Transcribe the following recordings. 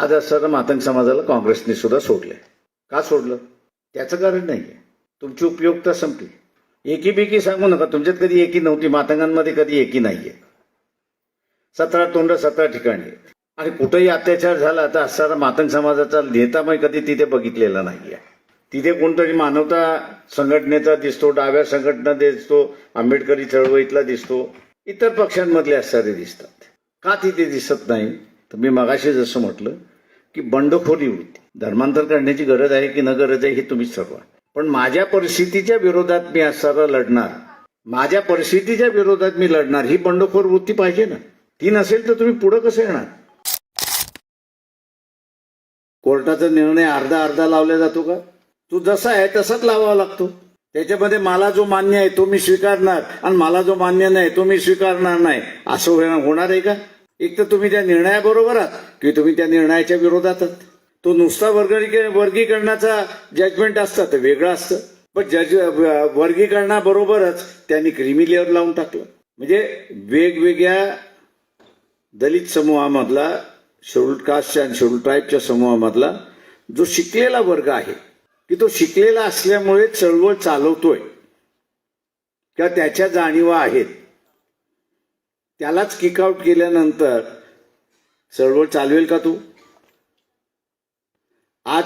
आज असताना मातंग समाजाला काँग्रेसने सुद्धा सोडले का सोडलं? त्याचं कारण नाहीये. तुमची उपयोगिता संपली. एकी बेकी सांगू नका तुमच्यात कधी एकी नव्हती मातंगांमध्ये कधी एकी नाहीये. सतरा तोंड सतरा ठिकाणी आहेत. आणि कुठेही अत्याचार झाला तर असणारा मातंग समाजाचा नेतामय कधी तिथे बघितलेला नाहीये. तिथे कोणतरी मानवता संघटनेचा दिसतो डाव्या संघटना दिसतो आंबेडकरी चळवळीतला दिसतो. इतर पक्षांमधले असणारे दिसतात. का तिथे दिसत नाही? तर मी मगाशी जसं म्हटलं की बंडखोरी वृत्ती धर्मांतर करण्याची गरज आहे की न गरज आहे हे तुम्हीच ठरवा. पण माझ्या परिस्थितीच्या विरोधात मी असणारा लढणार. माझ्या परिस्थितीच्या विरोधात मी लढणार. ही बंडखोर वृत्ती पाहिजे ना. ती नसेल तर तुम्ही पुढं कसं येणार? कोर्टाचा निर्णय अर्धा अर्धा लावला जातो का? तू जसा आहे तसाच लावावा लागतो. त्याच्यामध्ये मला जो मान्य आहे तो मी स्वीकारणार आणि मला जो मान्य नाही तो मी स्वीकारणार नाही. असं होणार आहे का? एक तर तुम्ही त्या निर्णयाबरोबर आहात की तुम्ही त्या निर्णयाच्या विरोधात आहात. तो नुसता वर्गीकरण वर्गीकरणाचा जजमेंट असतं तर वेगळं असतं. पण जज वर्गीकरणाबरोबरच त्यांनी क्रिमी लेअर लावून टाकलं. म्हणजे वेगवेगळ्या दलित समूहामधला शेड्यूल कास्टच्या आणि शेड्यूल ट्राईबच्या समूहामधला जो शिकलेला वर्ग आहे की तो शिकलेला असल्यामुळे चळवळ चालवतोय. किंवा त्याच्या जाणीवा आहेत. त्यालाच किकआउट केल्यानंतर चळवळ चालवेल का तू? आज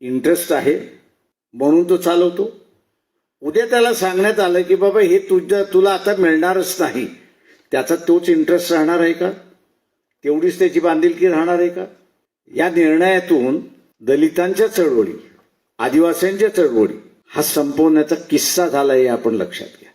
इंटरेस्ट आहे म्हणून तो चालवतो. उद्या त्याला सांगण्यात आलं की बाबा हे तुझ्या तुला आता मिळणारच नाही. त्याचा तोच इंटरेस्ट राहणार आहे का? तेवढीच त्याची बांधिलकी राहणार आहे का? या निर्णयातून दलितांच्या चळवळी आदिवासींच्या चळवळी हा संपवण्याचा किस्सा झाला हे आपण लक्षात घ्या.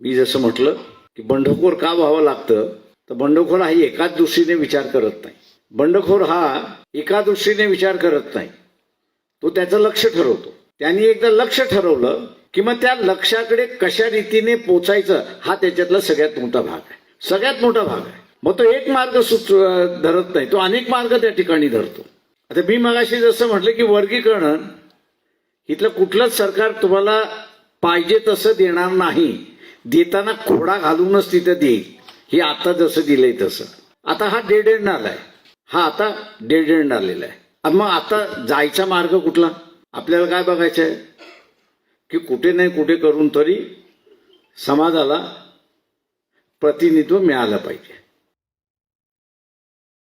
मी जसं म्हटलं की बंडखोर का व्हावं लागतं? तर बंडखोर हा एकाच दृष्टीने विचार करत नाही. बंडखोर हा एका दृष्टीने विचार करत नाही. तो त्याचं लक्ष ठरवतो. त्यांनी एकदा लक्ष ठरवलं की मग त्या लक्षाकडे कशा रीतीने पोचायचं हा त्याच्यातला सगळ्यात मोठा भाग आहे. सगळ्यात मोठा भाग आहे. मग तो एक मार्ग सुच धरत नाही. तो अनेक मार्ग त्या ठिकाणी धरतो. आता मी मगाशी जसं म्हटलं की वर्गीकरण इथलं कुठलंच सरकार तुम्हाला पाहिजे तसं देणार नाही. देताना खोडा घालूनच तिथं देईल हे आता जसं दिलंय तसं. आता हा डेड एंड आलाय हा आता डेड एंड आलेला आहे. मग आता जायचा मार्ग कुठला? आपल्याला काय बघायचं आहे? की कुठे नाही कुठे करून तरी समाजाला प्रतिनिधित्व मिळालं पाहिजे.